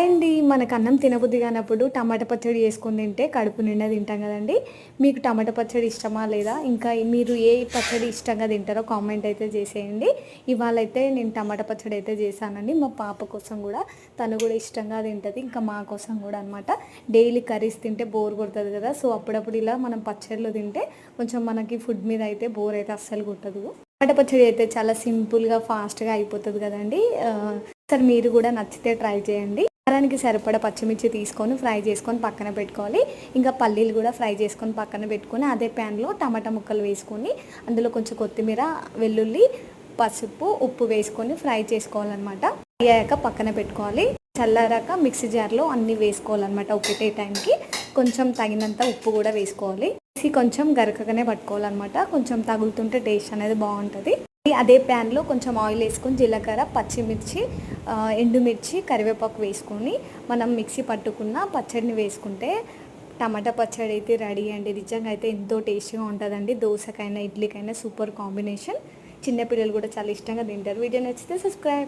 అండి మనకు అన్నం తినబుద్ధి కానప్పుడు టమాటా పచ్చడి చేసుకొని తింటే కడుపు నిండా తింటాం కదండి. మీకు టమాటా పచ్చడి ఇష్టమా లేదా? ఇంకా మీరు ఏ పచ్చడి ఇష్టంగా తింటారో కామెంట్ అయితే చేసేయండి. ఇవాళ అయితే నేను టమాటా పచ్చడి అయితే చేశానండి. మా పాప కోసం కూడా తను కూడా ఇష్టంగా తింటుంది. ఇంకా మా కోసం కూడా అనమాట డైలీ కర్రీస్ తింటే బోర్ కొడుతుంది కదా. సో అప్పుడప్పుడు ఇలా మనం పచ్చడిలో తింటే కొంచెం మనకి ఫుడ్ మీద అయితే బోర్ అయితే అస్సలు కొట్టదు. టమాటా పచ్చడి అయితే చాలా సింపుల్గా ఫాస్ట్గా అయిపోతుంది కదండి. సార్ సరే మీరు కూడా నచ్చితే ట్రై చేయండి. కారానికి సరిపడ పచ్చిమిర్చి తీసుకొని ఫ్రై చేసుకొని పక్కన పెట్టుకోవాలి. ఇంకా పల్లీలు కూడా ఫ్రై చేసుకొని పక్కన పెట్టుకొని అదే ప్యాన్లో టమాటా ముక్కలు వేసుకొని అందులో కొంచెం కొత్తిమీర వెల్లుల్లి పసుపు ఉప్పు వేసుకొని ఫ్రై చేసుకోవాలన్నమాట. ఫ్రై అయ్యాక పక్కన పెట్టుకోవాలి. చల్లారాక మిక్సీ జార్లో అన్నీ వేసుకోవాలన్నమాట ఒకటే టైంకి. కొంచెం తగినంత ఉప్పు కూడా వేసుకోవాలి. కొంచెం గరకగానే పట్టుకోవాలన్నమాట. కొంచెం తగులుతుంటే టేస్ట్ అనేది బాగుంటుంది. అదే ప్యాన్లో కొంచెం ఆయిల్ వేసుకొని జీలకర్ర పచ్చిమిర్చి ఎండుమిర్చి కరివేపాకు వేసుకొని మనం మిక్సీ పట్టుకున్న పచ్చడిని వేసుకుంటే టమాటా పచ్చడి అయితే రెడీ అండి. నిజంగా అయితే ఎంతో టేస్టీగా ఉంటుందండి. దోశకైనా ఇడ్లీకైనా సూపర్ కాంబినేషన్. చిన్నపిల్లలు కూడా చాలా ఇష్టంగా తింటారు. వీడియో నచ్చితే సబ్స్క్రైబ్